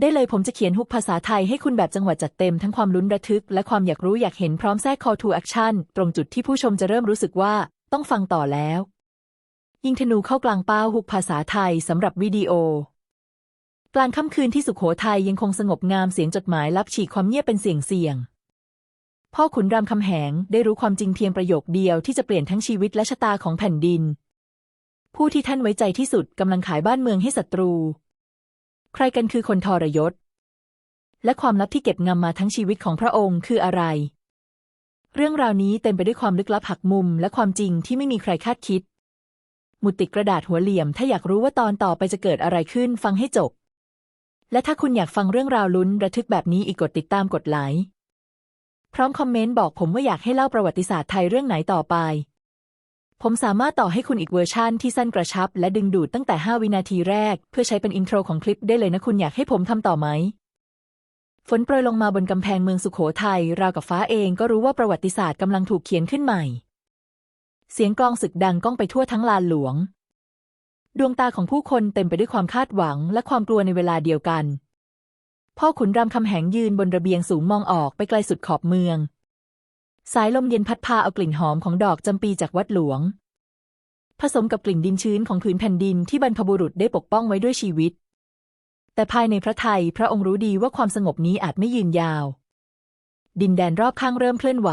ได้เลยผมจะเขียนฮุกภาษาไทยให้คุณแบบจังหวะจัดเต็มทั้งความลุ้นระทึก และความอยากรู้อยากเห็นพร้อมแทรก call to action ตรงจุดที่ผู้ชมจะเริ่มรู้สึกว่าต้องฟังต่อแล้ว ยิงธนูเข้ากลางเป้าฮุกภาษาไทยสำหรับวิดีโอกลางค่ำคืนที่สุขโขทัยยังคงสงบงามเสียงจดหมายลับฉีกความเงียบเป็นเสียงเสียง พ่อขุนรามคำแหงได้รู้ความจริงเพียงประโยคเดียวที่จะเปลี่ยนทั้งชีวิตและชะตาของแผ่นดิน ผู้ที่ท่านไว้ใจที่สุดกำลังขายบ้านเมืองให้ศัตรู ใครกันคือคนทรยศ และความลับที่เก็บงำมาทั้งชีวิตของพระองค์คืออะไร เรื่องราวนี้เต็มไปด้วยความลึกลับหักมุม และความจริงที่ไม่มีใครคาดคิด หมุดติดกระดาษหัวเหลี่ยม ถ้าอยากรู้ว่าตอนต่อไปจะเกิดอะไรขึ้นฟังให้จบ และถ้าคุณอยากฟังเรื่องราวลุ้นระทึกแบบนี้อีกกดติดตามกดไลค์พร้อมคอมเมนต์บอกผมว่าอยากให้เล่าประวัติศาสตร์ไทยเรื่องไหนต่อไป ผมสามารถต่อให้คุณอีกเวอร์ชั่นที่สั้นกระชับ และดึงดูดตั้งแต่ 5 วินาทีแรก เพื่อใช้เป็นอินโทรของคลิปได้เลยนะคุณอยากให้ผมทำต่อไหม ฝนโปรยลงมาบนกำแพงเมืองสุขโขทัยราวกับฟ้าเองก็รู้ว่าประวัติศาสตร์กำลังถูกเขียนขึ้นใหม่ เสียงกลองศึกดังก้องไปทั่วทั้งลานหลวง ดวงตาของผู้คนเต็มไปด้วยความคาดหวังและความกลัวในเวลาเดียวกัน พ่อขุนรามคำแหงยืนบนระเบียงสูงมองออกไปไกลสุดขอบเมือง สายลมเย็นพัดพาเอากลิ่นหอมของดอกจำปีจากวัดหลวง ผสมกับกลิ่นดินชื้นของผืนแผ่นดินที่บรรพบุรุษได้ปกป้องไว้ด้วยชีวิต แต่ภายในพระไทยพระองค์รู้ดีว่าความสงบนี้อาจไม่ยืนยาว ดินแดนรอบข้างเริ่มเคลื่อนไหว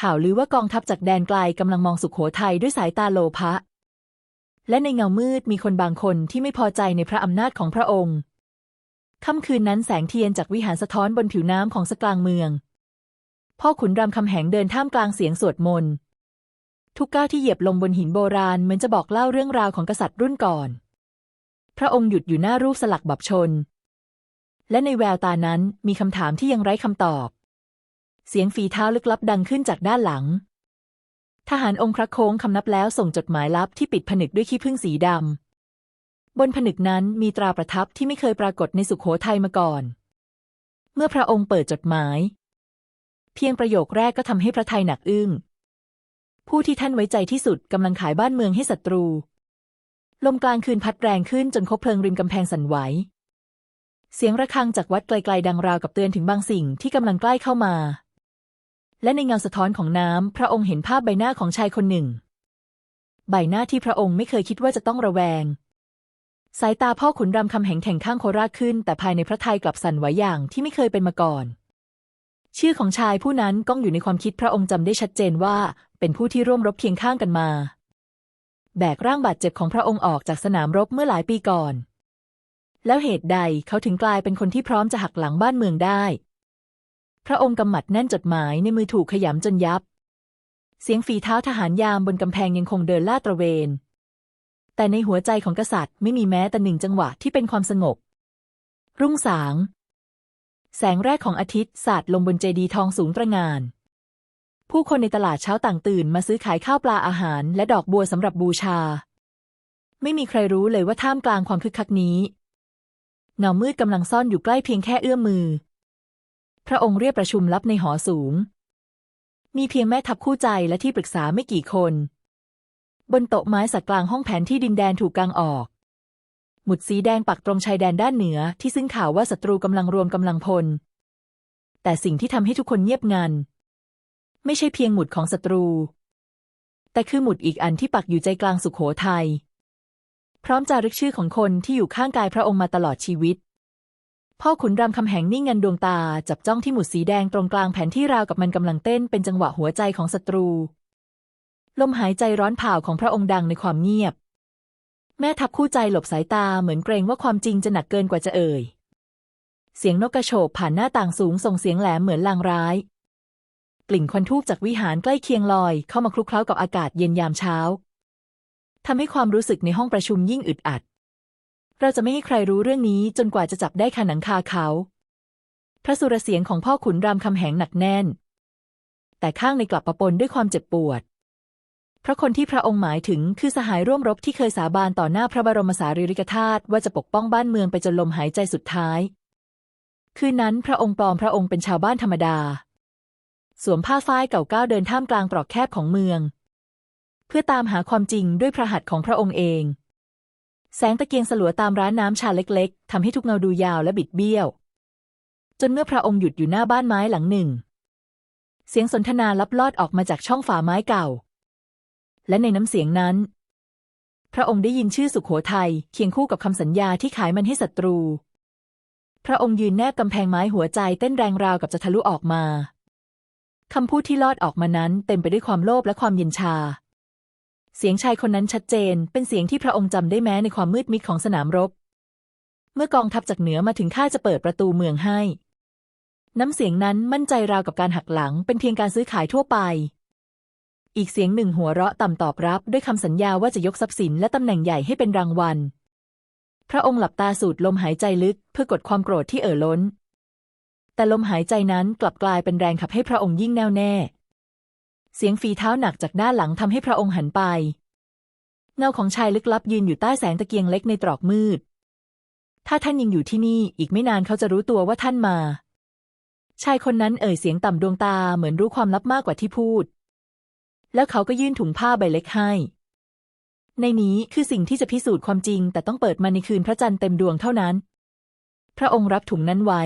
ข่าวลือว่ากองทัพจากแดนไกลกำลังมองสุขโขทัยด้วยสายตาโลภะและในเงามืดมีคนบางคนที่ไม่พอใจในพระอำนาจของพระองค์ค่ำคืนนั้นแสงเทียนจากวิหารสะท้อนบนผิวน้ำของสกลางเมือง พ่อขุนรามคำแหงเดินท่ามกลางเสียงสวดมนต์ ทุกก้าวที่เหยียบลงบนหินโบราณเหมือนจะบอกเล่าเรื่องราวของกษัตริย์รุ่นก่อน พระองค์หยุดอยู่หน้ารูปสลักบับชน และในแววตานั้นมีคำถามที่ยังไร้คำตอบ เสียงฝีเท้าลึกลับดังขึ้นจากด้านหลัง ทหารองครักโค้งคำนับแล้วส่งจดหมายลับที่ปิดผนึกด้วยขี้ผึ้งสีดำบนผนึกนั้นมีตราประทับที่ไม่เคยปรากฏในสุขโขทัยมาก่อน เมื่อพระองค์เปิดจดหมาย เพียงประโยคแรกก็ทำให้พระไทยหนักอึ้ง ผู้ที่ท่านไว้ใจที่สุดกำลังขายบ้านเมืองให้ศัตรู ลมกลางคืนพัดแรงขึ้นจนคบเพลิงริมกำแพงสั่นไหว เสียงระฆังจากวัดไกลๆดังราวกับเตือนถึงบางสิ่งที่กำลังใกล้เข้ามา และในเงาสะท้อนของน้ำพระองค์เห็นภาพใบหน้าของชายคนหนึ่ง ใบหน้าที่พระองค์ไม่เคยคิดว่าจะต้องระแวงสายตาพ่อขุนรามคำแหงแข่งข้างโคราชขึ้น แต่ภายในพระทัยกลับสั่นไหวอย่างที่ไม่เคยเป็นมาก่อน ชื่อของชายผู้นั้นก้องอยู่ในความคิดพระองค์จำได้ชัดเจนว่า เป็นผู้ที่ร่วมรบเคียงข้างกันมา แบกร่างบาดเจ็บของพระองค์ออกจากสนามรบเมื่อหลายปีก่อน แล้วเหตุใดเขาถึงกลายเป็นคนที่พร้อมจะหักหลังบ้านเมืองได้ พระองค์กำหมัดแน่นจดหมายในมือถูกขยำจนยับ เสียงฝีเท้าทหารยามบนกำแพงยังคงเดินลาดตระเวน แต่ในหัวใจของกษัตริย์ไม่มีแม้แต่หนึ่งจังหวะที่เป็นความสงบ รุ่งสาง แสงแรกของอาทิตย์สาดลงบนเจดีย์ทองสูงตระงาน ผู้คนในตลาดเช้าต่างตื่นมาซื้อขายข้าวปลาอาหารและดอกบัวสำหรับบูชา ไม่มีใครรู้เลยว่าท่ามกลางความคึกคักนี้เงามืดกำลังซ่อนอยู่ใกล้เพียงแค่เอื้อมมือ พระองค์เรียกประชุมลับในหอสูง มีเพียงแม่ทัพคู่ใจและที่ปรึกษาไม่กี่คน บนโต๊ะไม้สักกลางห้องแผนที่ดินแดนถูกกางออก หมุดสีแดงปักตรงชายแดนด้านเหนือที่ซึ่งข่าวว่าศัตรูกำลังรวมกำลังพล แต่สิ่งที่ทำให้ทุกคนเงียบงัน ไม่ใช่เพียงหมุดของศัตรู แต่คือหมุดอีกอันที่ปักอยู่ใจกลางสุขโขทัยพร้อมจารึกชื่อของคนที่อยู่ข้างกายพระองค์มาตลอดชีวิต พ่อขุนรามคำแหงนิ่งเงินดวงตาจับจ้องที่หมุดสีแดงตรงกลางแผนที่ราวกับมันกำลังเต้นเป็นจังหวะหัวใจของศัตรู ลมหายใจร้อนเผาของพระองค์ดังในความเงียบ แม่ทัพคู่ใจหลบสายตาเหมือนเกรงว่าความจริงจะหนักเกินกว่าจะเอ่ย เสียงนกกระโฉบผ่านหน้าต่างสูงส่งเสียงแหลมเหมือนลางร้าย กลิ่นควันทูบจากวิหารใกล้เคียงลอย เข้ามาคลุกเคล้ากับอากาศเย็นยามเช้าทำให้ความรู้สึกในห้องประชุมยิ่งอึดอัด เราจะไม่ให้ใครรู้เรื่องนี้จนกว่าจะจับได้คาหนังคาเขา พระสุรเสียงของพ่อขุนรามคำแหงหนักแน่น แต่ข้างในกลับประปนด้วยความเจ็บปวด เพราะคนที่พระองค์หมายถึงคือสหายร่วมรบที่เคยสาบานต่อหน้าพระบรมสารีริกธาตุว่าจะปกป้องบ้านเมืองไปจนลมหายใจสุดท้าย คืนนั้นพระองค์ปลอมพระองค์เป็นชาวบ้านธรรมดา สวมผ้าฝ้ายเก่าก้าวเดินท่ามกลางตรอกแคบของเมือง เพื่อตามหาความจริงด้วยพระหัตถ์ของพระองค์เอง แสงตะเกียงสลัวตามร้านน้ำชาเล็กๆทำให้ทุกเงาดูยาวและบิดเบี้ยว จนเมื่อพระองค์หยุดอยู่หน้าบ้านไม้หลังหนึ่ง เสียงสนทนาลับลอดออกมาจากช่องฝาไม้เก่า และในน้ำเสียงนั้น พระองค์ได้ยินชื่อสุขโขทัยเคียงคู่กับคำสัญญาที่ขายมันให้ศัตรู พระองค์ยืนแนบกำแพงไม้หัวใจเต้นแรงราวกับจะทะลุออกมาคำพูดที่ลอดออกมานั้นเต็มไปด้วยความโลภและความเย็นชา เสียงชายคนนั้นชัดเจน เป็นเสียงที่พระองค์จำได้แม้ในความมืดมิดของสนามรบ เมื่อกองทัพจากเหนือมาถึงข้าจะเปิดประตูเมืองให้ น้ำเสียงนั้นมั่นใจราวกับการหักหลังเป็นเพียงการซื้อขายทั่วไป อีกเสียงหนึ่งหัวเราะต่ำตอบรับด้วยคำสัญญาว่าจะยกทรัพย์สินและตำแหน่งใหญ่ให้เป็นรางวัล พระองค์หลับตาสูดลมหายใจลึกเพื่อกดความโกรธที่เอ่อล้น แต่ลมหายใจนั้นกลับกลายเป็นแรงขับให้พระองค์ยิ่งแน่วแน่ เสียงฝีเท้าหนักจากด้านหลังทำให้พระองค์หันไป เงาของชายลึกลับยืนอยู่ใต้แสงตะเกียงเล็กในตรอกมืด ถ้าท่านยังอยู่ที่นี่อีกไม่นานเขาจะรู้ตัวว่าท่านมา ชายคนนั้นเอ่ยเสียงต่ำดวงตาเหมือนรู้ความลับมากกว่าที่พูด แล้วเขาก็ยื่นถุงผ้าใบเล็กให้ ในนี้คือสิ่งที่จะพิสูจน์ความจริง แต่ต้องเปิดมาในคืนพระจันทร์เต็มดวงเท่านั้น พระองค์รับถุงนั้นไว้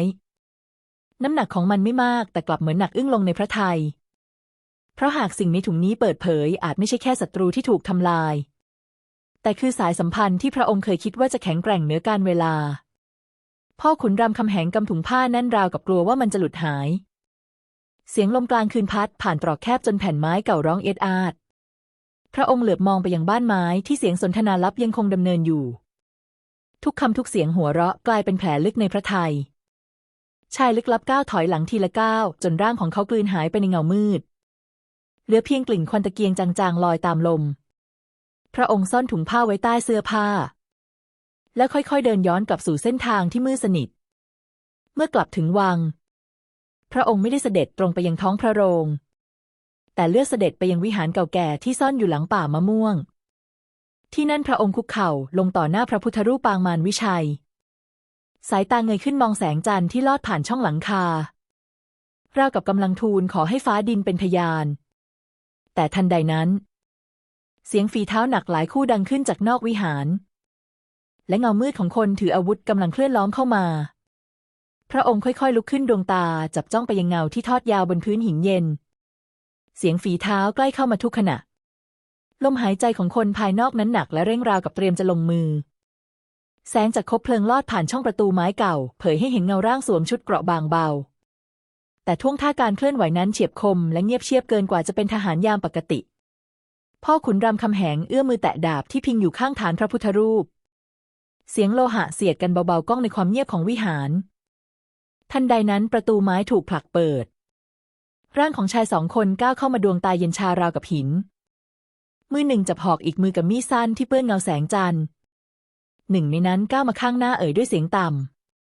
น้ำหนักของมันไม่มาก แต่กลับเหมือนหนักอึ้งลงในพระทัยเพราะหากสิ่งในถุงนี้เปิดเผยอาจไม่ใช่แค่ศัตรูที่ถูกทำลาย แต่คือสายสัมพันธ์ที่พระองค์เคยคิดว่าจะแข็งแกร่งเหนือการเวลา พ่อขุนรามคำแหงกำถุงผ้าแน่นราวกับกลัวว่ามันจะหลุดหาย เสียงลมกลางคืนพัดผ่านตรอกแคบจนแผ่นไม้เก่าร้องเอ็ดอาด พระองค์เหลือบมองไปยังบ้านไม้ที่เสียงสนทนาลับยังคงดำเนินอยู่ ทุกคำทุกเสียงหัวเราะกลายเป็นแผลลึกในพระทัย ชายลึกลับก้าวถอยหลังทีละก้าวจนร่างของเขากลืนหายไปในเงามืด เหลือเพียงกลิ่นควันตะเกียงจางๆลอยตามลม พระองค์ซ่อนถุงผ้าไว้ใต้เสื้อผ้า แล้วค่อยๆเดินย้อนกลับสู่เส้นทางที่มืดสนิท เมื่อกลับถึงวัง พระองค์ไม่ได้เสด็จตรงไปยังท้องพระโรง แต่เลือกเสด็จไปยังวิหารเก่าแก่ที่ซ่อนอยู่หลังป่ามะม่วง ที่นั่นพระองค์คุกเข่าลงต่อหน้าพระพุทธรูปปางมารวิชัย สายตาเงยขึ้นมองแสงจันทร์ที่ลอดผ่านช่องหลังคา ราวกับกำลังทูลขอให้ฟ้าดินเป็นพยาน แต่ทันใดนั้น เสียงฝีเท้าหนักหลายคู่ดังขึ้นจากนอกวิหาร และเงามืดของคนถืออาวุธกำลังเคลื่อนล้อมเข้ามา พระองค์ค่อยๆ ลุกขึ้นดวงตาจับจ้องไปยังเงาที่ทอดยาวบนพื้นหินเย็น เสียงฝีเท้าใกล้เข้ามาทุกขณะ ลมหายใจของคนภายนอกนั้นหนักและเร่งราวกับเตรียมจะลงมือ แสงจากคบเพลิงลอดผ่านช่องประตูไม้เก่า เผยให้เห็นเงาร่างสวมชุดเกราะบางเบา แต่ท่วงท่าการเคลื่อนไหวนั้นเฉียบคม และเงียบเชียบเกินกว่าจะเป็นทหารยามปกติ พ่อขุนรามคำแหงเอื้อมมือแตะดาบที่พิงอยู่ข้างฐานพระพุทธรูป เสียงโลหะเสียดกันเบาๆก้องในความเงียบของวิหาร ทันใดนั้นประตูไม้ถูกผลักเปิด ร่างของชายสองคนก้าวเข้ามาดวงตาเย็นชาราวกับหิน มือหนึ่งจับหอกอีกมือกับมีดสั้นที่เปื้อนเงาแสงจันทร์หนึ่งในนั้นก้าวมาข้างหน้าเอ่ยด้วยเสียงต่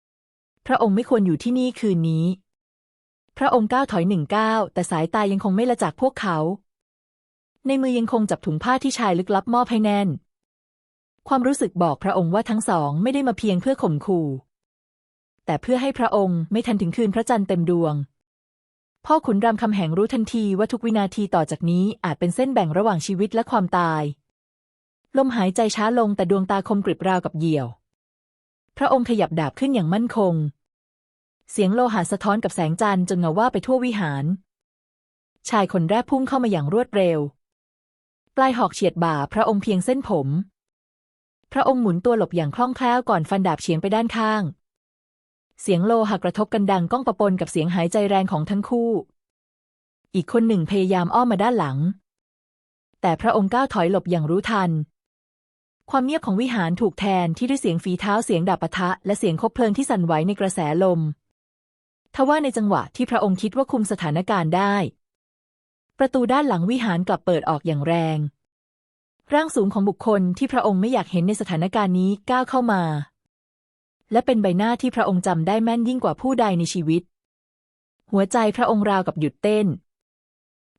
ำ พระองค์ไม่ควรอยู่ที่นี่คืนนี้ พระองค์ก้าวถอยหนึ่งก้าวแต่สายตายังคงไม่ละจากพวกเขา ในมือยังคงจับถุงผ้าที่ชายลึกลับมอบให้แน่น ความรู้สึกบอกพระองค์ว่าทั้งสองไม่ได้มาเพียงเพื่อข่มขู่ แต่เพื่อให้พระองค์ไม่ทันถึงคืนพระจันทร์เต็มดวง พ่อขุนรามคำแหงรู้ทันทีว่าทุกวินาทีต่อจากนี้อาจเป็นเส้นแบ่งระหว่างชีวิตและความตาย ลมหายใจช้าลงแต่ดวงตาคมกริบราวกับเหยี่ยว พระองค์ขยับดาบขึ้นอย่างมั่นคง เสียงโลหะสะท้อนกับแสงจันทร์จนเงาว่าไปทั่ววิหาร ชายคนแรกพุ่งเข้ามาอย่างรวดเร็ว ปลายหอกเฉียดบ่าพระองค์เพียงเส้นผมพระองค์หมุนตัวหลบอย่างคล่องแคล่วก่อนฟันดาบเฉียงไปด้านข้าง เสียงโลหะกระทบกันดังก้องประปนกับเสียงหายใจแรงของทั้งคู่ อีกคนหนึ่งพยายามอ้อมมาด้านหลัง แต่พระองค์ก้าวถอยหลบอย่างรู้ทัน ความเงียบของวิหารถูกแทนที่ด้วยเสียงฝีเท้าเสียงดาบปะทะ และเสียงคบเพลิงที่สั่นไหวในกระแสลม ทว่าในจังหวะที่พระองค์คิดว่าคุมสถานการณ์ได้ ประตูด้านหลังวิหารกลับเปิดออกอย่างแรงร่างสูงของบุคคลที่พระองค์ไม่อยากเห็นในสถานการณ์นี้ก้าวเข้ามา และเป็นใบหน้าที่พระองค์จำได้แม่นยิ่งกว่าผู้ใดในชีวิต หัวใจพระองค์ราวกับหยุดเต้น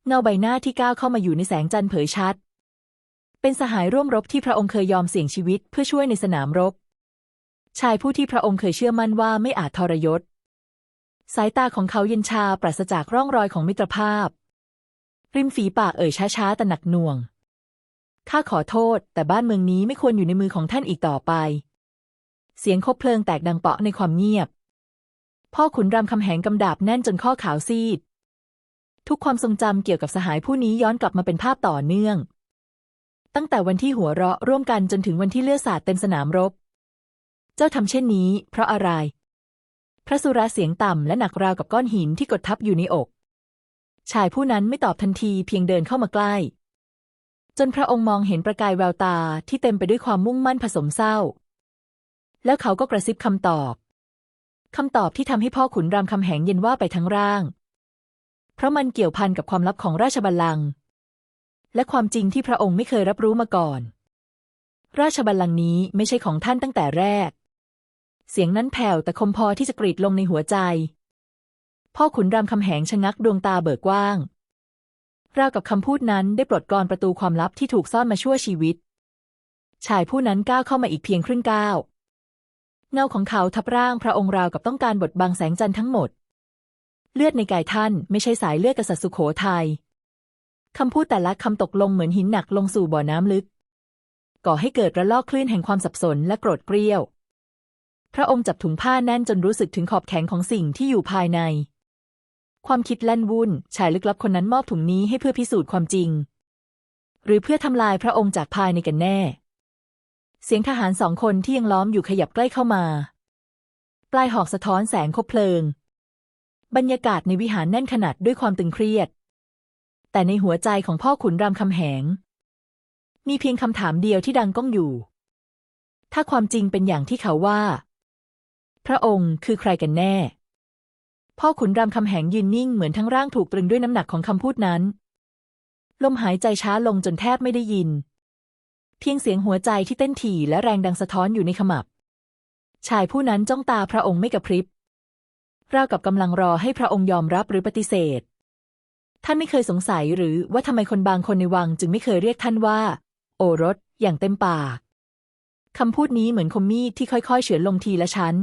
เงาใบหน้าที่ก้าวเข้ามาอยู่ในแสงจันทร์เผยชัด เป็นสหายร่วมรบที่พระองค์เคยยอมเสี่ยงชีวิตเพื่อช่วยในสนามรบ ชายผู้ที่พระองค์เคยเชื่อมั่นว่าไม่อาจทรยศ สายตาของเขาเย็นชาปราศจากร่องรอยของมิตรภาพ ริมฝีปากเอ่ยช้าๆแต่หนักหน่วงข้าขอโทษ แต่บ้านเมืองนี้ไม่ควรอยู่ในมือของท่านอีกต่อไป เสียงคบเพลิงแตกดังเปาะในความเงียบ พ่อขุนรามคำแหงกำดาบแน่นจนข้อขาวซีด ทุกความทรงจำเกี่ยวกับสหายผู้นี้ย้อนกลับมาเป็นภาพต่อเนื่อง ตั้งแต่วันที่หัวเราะร่วมกันจนถึงวันที่เลือดสาดเต็มสนามรบ เจ้าทำเช่นนี้ เพราะอะไร พระสุราเสียงต่ำและหนักราวกับก้อนหินที่กดทับอยู่ในอก ชายผู้นั้นไม่ตอบทันทีเพียงเดินเข้ามาใกล้จนพระองค์มองเห็นประกายแววตาที่เต็มไปด้วยความมุ่งมั่นผสมเศร้า แล้วเขาก็กระซิบคำตอบคำตอบที่ทำให้พ่อขุนรามคำแหงเย็นว่าไปทั้งร่าง เพราะมันเกี่ยวพันกับความลับของราชบัลลังก์และความจริงที่พระองค์ไม่เคยรับรู้มาก่อน ราชบัลลังก์นี้ไม่ใช่ของท่านตั้งแต่แรก เสียงนั้นแผ่วแต่คมพอที่จะกรีดลงในหัวใจ พ่อขุนรามคำแหงชะงักดวงตาเบิกกว้าง ราวกับคำพูดนั้นได้ปลดกลอนประตูความลับที่ถูกซ่อนมาชั่วชีวิต ชายผู้นั้นก้าวเข้ามาอีกเพียงครึ่งก้าว เงาของเขาทับร่างพระองค์ราวกับต้องการบดบังแสงจันทร์ทั้งหมด เลือดในกายท่านไม่ใช่สายเลือดกษัตริย์สุโขทัยคำพูดแต่ละคำตกลงเหมือนหินหนักลงสู่บ่อน้ำลึก ก่อให้เกิดระลอกคลื่นแห่งความสับสนและโกรธเกรี้ยว พระองค์จับถุงผ้าแน่นจนรู้สึกถึงขอบแข็งของสิ่งที่อยู่ภายใน ความคิดแล่นวุ่น ชายลึกลับคนนั้นมอบถุงนี้ให้เพื่อพิสูจน์ความจริง หรือเพื่อทำลายพระองค์จากภายในกันแน่ เสียงทหารสองคนที่ยังล้อมอยู่ขยับใกล้เข้ามา ปลายหอกสะท้อนแสงคบเพลิง บรรยากาศในวิหารแน่นขนาดด้วยความตึงเครียด แต่ในหัวใจของพ่อขุนรามคำแหง มีเพียงคำถามเดียวที่ดังก้องอยู่ ถ้าความจริงเป็นอย่างที่เขาว่า พระองค์คือใครกันแน่ พ่อขุนรามคำแหงยืนนิ่งเหมือนทั้งร่างถูกตรึงด้วยน้ำหนักของคำพูดนั้น ลมหายใจช้าลงจนแทบไม่ได้ยิน เพียงเสียงหัวใจที่เต้นถี่และแรงดังสะท้อนอยู่ในขมับ ชายผู้นั้นจ้องตาพระองค์ไม่กระพริบราวกับกำลังรอให้พระองค์ยอมรับหรือปฏิเสธ ท่านไม่เคยสงสัยหรือว่าทำไมคนบางคนในวังจึงไม่เคยเรียกท่านว่า โอรส อย่างเต็มปากคำพูดนี้เหมือนคมมีดที่ค่อยๆ เฉือนลงทีละชั้น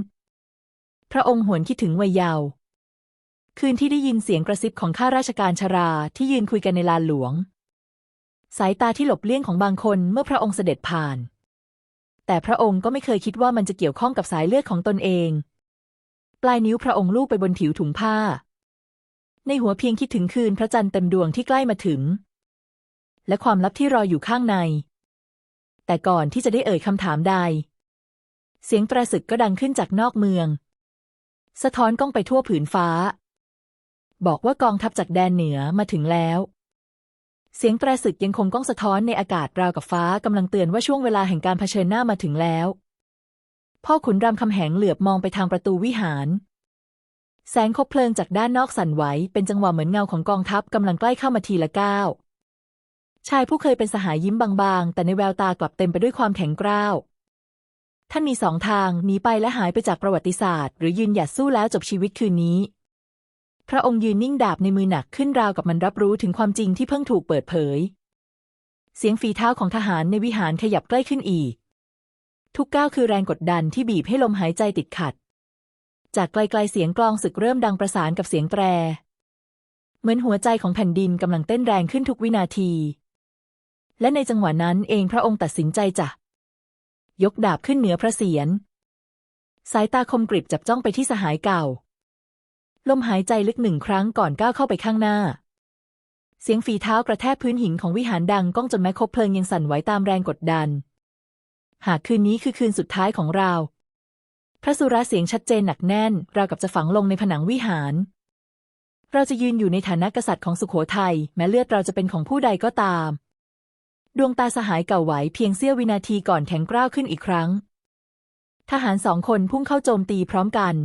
พระองค์หวนคิดถึงวัยเยาว์คืนที่ได้ยินเสียงกระซิบของข้าราชการชราที่ยืนคุยกันในลานหลวง สายตาที่หลบเลี่ยงของบางคนเมื่อพระองค์เสด็จผ่าน แต่พระองค์ก็ไม่เคยคิดว่ามันจะเกี่ยวข้องกับสายเลือดของตนเอง ปลายนิ้วพระองค์ลูบไปบนผิวถุงผ้า ในหัวเพียงคิดถึงคืนพระจันทร์เต็มดวงที่ใกล้มาถึง และความลับที่รออยู่ข้างใน แต่ก่อนที่จะได้เอ่ยคำถามใด เสียงประศึกก็ดังขึ้นจากนอกเมือง สะท้อนก้องไปทั่วผืนฟ้า บอกว่ากองทัพจากแดนเหนือมาถึงแล้ว เสียงแตรศึกยังคงก้องสะท้อนในอากาศราวกับฟ้ากำลังเตือนว่าช่วงเวลาแห่งการเผชิญหน้ามาถึงแล้ว พ่อขุนรามคำแหงเหลือบมองไปทางประตูวิหาร แสงคบเพลิงจากด้านนอกสั่นไหว เป็นจังหวะเหมือนเงาของกองทัพกำลังใกล้เข้ามาทีละก้าวชายผู้เคยเป็นสหายยิ้มบางๆ แต่ในแววตากลับเต็มไปด้วยความแข็งกร้าว ท่านมีสองทางหนีไปและหายไปจากประวัติศาสตร์ หรือยืนหยัดสู้แล้วจบชีวิตคืนนี้ พระองค์ยืนนิ่งดาบในมือหนักขึ้นราวกับมันรับรู้ถึงความจริงที่เพิ่งถูกเปิดเผย เสียงฝีเท้าของทหารในวิหารขยับใกล้ขึ้นอีก ทุกก้าวคือแรงกดดันที่บีบให้ลมหายใจติดขัด จากไกลๆเสียงกลองศึกเริ่มดังประสานกับเสียงแตร เหมือนหัวใจของแผ่นดินกำลังเต้นแรงขึ้นทุกวินาที และในจังหวะนั้นเองพระองค์ตัดสินใจจะยกดาบขึ้นเหนือพระเศียรสายตาคมกริบจับจ้องไปที่สหายเก่า ลมหายใจลึกหนึ่งครั้งก่อนก้าวเข้าไปข้างหน้า เสียงฝีเท้ากระแทกพื้นหินของวิหารดังก้องจนแม้คบเพลิงยังสั่นไหวตามแรงกดดัน หากคืนนี้คือคืนสุดท้ายของเรา พระสุราเสียงชัดเจนหนักแน่น ราวกับจะฝังลงในผนังวิหาร เราจะยืนอยู่ในฐานะกษัตริย์ของสุขโขทัยแม้เลือดเราจะเป็นของผู้ใดก็ตาม ดวงตาสหายเก่าไหวเพียงเสี้ยววินาทีก่อนแข็งกร้าวขึ้นอีกครั้ง ทหารสองคนพุ่งเข้าโจมตีพร้อมกัน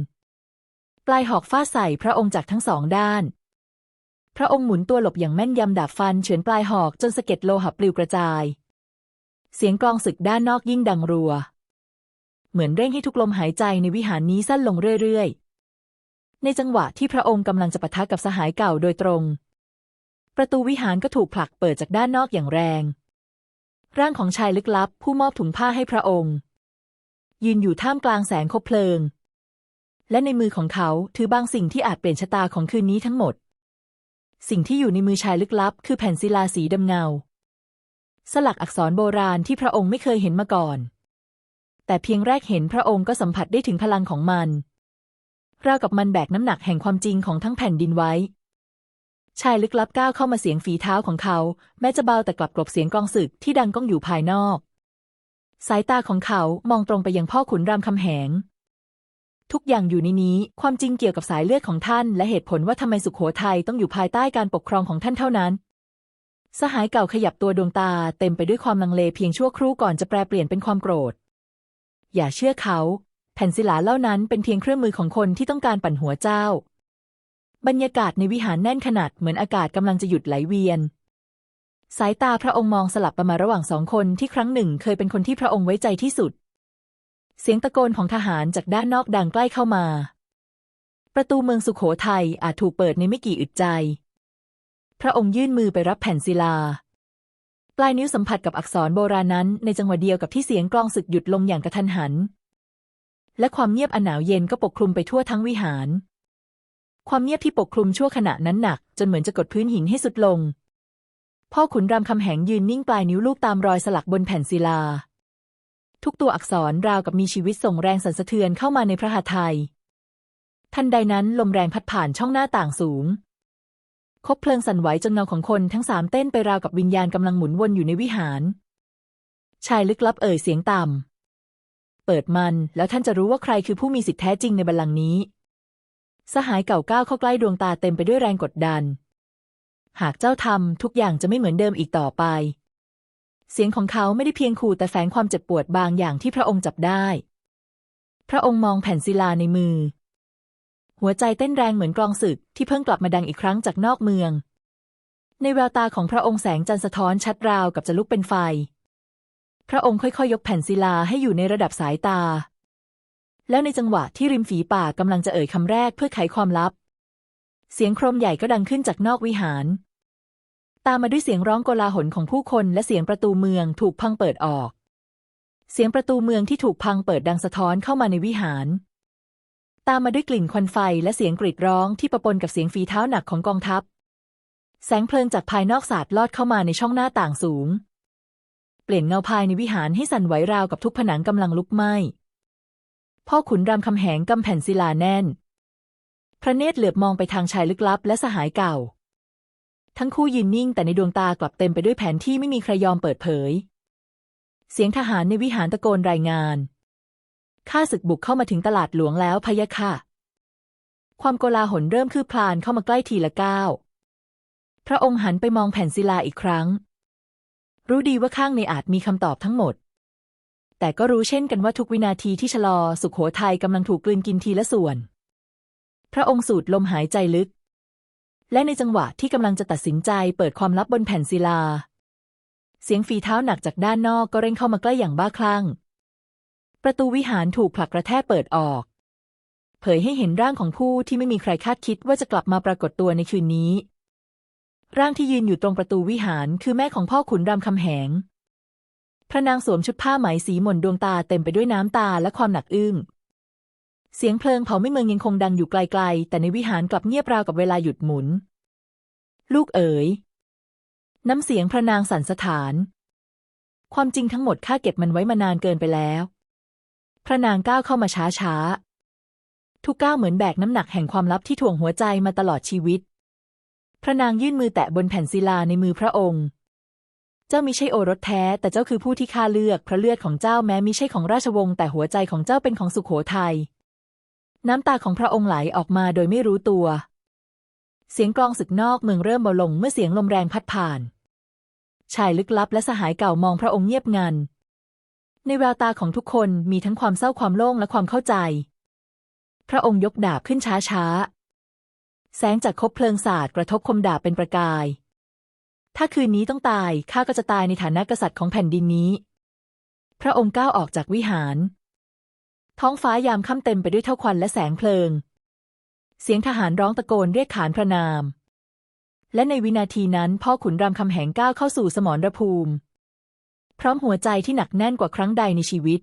ปลายหอกฟาดใส่พระองค์จากทั้งสองด้าน พระองค์หมุนตัวหลบอย่างแม่นยำดาบฟันเฉือนปลายหอกจนสะเก็ดโลหะปลิวกระจาย เสียงกลองศึกด้านนอกยิ่งดังรัว เหมือนเร่งให้ทุกลมหายใจในวิหารนี้สั้นลงเรื่อยๆ ในจังหวะที่พระองค์กำลังจะปะทะกับสหายเก่าโดยตรง ประตูวิหารก็ถูกผลักเปิดจากด้านนอกอย่างแรง ร่างของชายลึกลับผู้มอบถุงผ้าให้พระองค์ ยืนอยู่ท่ามกลางแสงคบเพลิง และในมือของเขาถือบางสิ่งที่อาจเปลี่ยนชะตาของคืนนี้ทั้งหมด สิ่งที่อยู่ในมือชายลึกลับ คือแผ่นศิลาสีดำเงา สลักอักษรโบราณที่พระองค์ไม่เคยเห็นมาก่อน แต่เพียงแรกเห็นพระองค์ก็สัมผัสได้ถึงพลังของมันราวกับมันแบกน้ำหนักแห่งความจริงของทั้งแผ่นดินไว้ ชายลึกลับก้าวเข้ามาเสียงฝีเท้าของเขา แม้จะเบาแต่กลับกลบเสียงกองศึกที่ดังก้องอยู่ภายนอก สายตาของเขามองตรงไปยังพ่อขุนรามคำแหง ทุกอย่างอยู่ในนี้ ความจริงเกี่ยวกับสายเลือดของท่าน และเหตุผลว่าทำไมสุขโขทัยต้องอยู่ภายใต้การปกครองของท่านเท่านั้น สหายเก่าขยับตัวดวงตา เต็มไปด้วยความลังเลเพียงชั่วครู่ก่อนจะแปลเปลี่ยนเป็นความโกรธ อย่าเชื่อเขา แผ่นศิลาเล่านั้นเป็นเพียงเครื่องมือของคนที่ต้องการปั่นหัวเจ้า บรรยากาศในวิหารแน่นขนาดเหมือนอากาศกำลังจะหยุดไหลเวียนสายตาพระองค์มองสลับไปมาระหว่างสองคนที่ครั้งหนึ่งเคยเป็นคนที่พระองค์ไว้ใจที่สุด เสียงตะโกนของทหารจากด้านนอกดังใกล้เข้ามา ประตูเมืองสุขโขทัยอาจถูกเปิดในไม่กี่อึดใจ พระองค์ยื่นมือไปรับแผ่นศิลา ปลายนิ้วสัมผัสกับอักษรโบราณนั้นในจังหวะเดียวกับที่เสียงกลองศึกหยุดลงอย่างกระทันหัน และความเงียบอันหนาวเย็นก็ปกคลุมไปทั่วทั้งวิหาร ความเงียบที่ปกคลุมชั่วขณะนั้นหนัก จนเหมือนจะกดพื้นหินให้สุดลง พ่อขุนรามคำแหงยืนนิ่งปลายนิ้วลูกตามรอยสลักบนแผ่นศิลา ทุกตัวอักษรราวกับมีชีวิตส่งแรงสั่นสะเทือนเข้ามาในพระหัตถ์ไทย ทันใดนั้นลมแรงพัดผ่านช่องหน้าต่างสูง คบเพลิงสั่นไหวจนเงาของคนทั้งสามเต้นไปราวกับวิญญาณกำลังหมุนวนอยู่ในวิหาร ชายลึกลับเอ่ยเสียงต่ำ เปิดมันแล้วท่านจะรู้ว่าใครคือผู้มีสิทธิแท้จริงในบัลลังก์นี้ สหายเก่าก้าวเข้าใกล้ดวงตาเต็มไปด้วยแรงกดดัน หากเจ้าทำทุกอย่างจะไม่เหมือนเดิมอีกต่อไป เสียงของเขาไม่ได้เพียงขู่แต่แฝงความเจ็บปวดบางอย่างที่พระองค์จับได้ พระองค์มองแผ่นศิลาในมือ หัวใจเต้นแรงเหมือนกลองศึกที่เพิ่งกลับมาดังอีกครั้งจากนอกเมือง ในแววตาของพระองค์แสงจันทร์สะท้อนชัดราวกับจะลุกเป็นไฟ พระองค์ค่อยๆยกแผ่นศิลาให้อยู่ในระดับสายตา แล้วในจังหวะที่ริมฝีปากกำลังจะเอ่ยคำแรกเพื่อไขความลับ เสียงโครมใหญ่ก็ดังขึ้นจากนอกวิหาร ตามมาด้วยเสียงร้องโกลาหลของผู้คนและเสียงประตูเมืองถูกพังเปิดออก เสียงประตูเมืองที่ถูกพังเปิดดังสะท้อนเข้ามาในวิหาร ตามมาด้วยกลิ่นควันไฟและเสียงกรีดร้องที่ประปนกับเสียงฝีเท้าหนักของกองทัพ แสงเพลิงจากภายนอกสาดลอดเข้ามาในช่องหน้าต่างสูง เปลี่ยนเงาภายในวิหารให้สั่นไหวราวกับทุกผนังกำลังลุกไหม้พ่อขุนรามคำแหงกำแผ่นศิลาแน่น พระเนตรเหลือบมองไปทางชายลึกลับและสหายเก่า ทั้งคู่ยืนนิ่งแต่ในดวงตากลับเต็มไปด้วยแผนที่ไม่มีใครยอมเปิดเผย เสียงทหารในวิหารตะโกนรายงาน ข้าศึกบุกเข้ามาถึงตลาดหลวงแล้วพะยะค่ะ ความโกลาหลเริ่มคืบคลานเข้ามาใกล้ทีละก้าว พระองค์หันไปมองแผ่นศิลาอีกครั้ง รู้ดีว่าข้างในอาจมีคำตอบทั้งหมด แต่ก็รู้เช่นกันว่าทุกวินาทีที่ชะลอสุขโขทัยกำลังถูกกลืนกินทีละส่วน พระองค์สูดลมหายใจลึก และในจังหวะที่กำลังจะตัดสินใจเปิดความลับบนแผ่นศิลา เสียงฝีเท้าหนักจากด้านนอกก็เร่งเข้ามาใกล้อย่างบ้าคลั่ง ประตูวิหารถูกผลักกระแทกเปิดออก เผยให้เห็นร่างของผู้ที่ไม่มีใครคาดคิดว่าจะกลับมาปรากฏตัวในคืนนี้ ร่างที่ยืนอยู่ตรงประตูวิหารคือแม่ของพ่อขุนรามคำแหง พระนางสวมชุดผ้าไหมสีหม่นดวงตาเต็มไปด้วยน้ำตาและความหนักอึ้ง เสียงเพลิงเผาไม่เมืองยังคงดังอยู่ไกลๆ แต่ในวิหารกลับเงียบราวกับเวลาหยุดหมุน ลูกเอ๋ย น้ำเสียงพระนางสันสะท้าน ความจริงทั้งหมดข้าเก็บมันไว้มานานเกินไปแล้ว พระนางก้าวเข้ามาช้าๆ ทุกก้าวเหมือนแบกน้ำหนักแห่งความลับที่ถ่วงหัวใจมาตลอดชีวิต พระนางยื่นมือแตะบนแผ่นศิลาในมือพระองค์ เจ้ามิใช่โอรสแท้ แต่เจ้าคือผู้ที่ข้าเลือก พระเลือดของเจ้าแม้มิใช่ของราชวงศ์แต่หัวใจของเจ้าเป็นของสุขโขทัย น้ำตาของพระองค์ไหลออกมาโดยไม่รู้ตัว เสียงกลองศึกนอกเมืองเริ่มเบาลงเมื่อเสียงลมแรงพัดผ่าน ชายลึกลับและสหายเก่ามองพระองค์เงียบงัน ในแววตาของทุกคนมีทั้งความเศร้าความโล่งและความเข้าใจ พระองค์ยกดาบขึ้นช้าๆแสงจากคบเพลิงสาดกระทบคมดาบเป็นประกาย ถ้าคืนนี้ต้องตาย ข้าก็จะตายในฐานะกษัตริย์ของแผ่นดินนี้ พระองค์ก้าวออกจากวิหาร ท้องฟ้ายามค่ำเต็มไปด้วยเท่าควันและแสงเพลิง เสียงทหารร้องตะโกนเรียกขานพระนาม และในวินาทีนั้นพ่อขุนรามคำแหงก้าวเข้าสู่สมรภูมิ พร้อมหัวใจที่หนักแน่นกว่าครั้งใดในชีวิต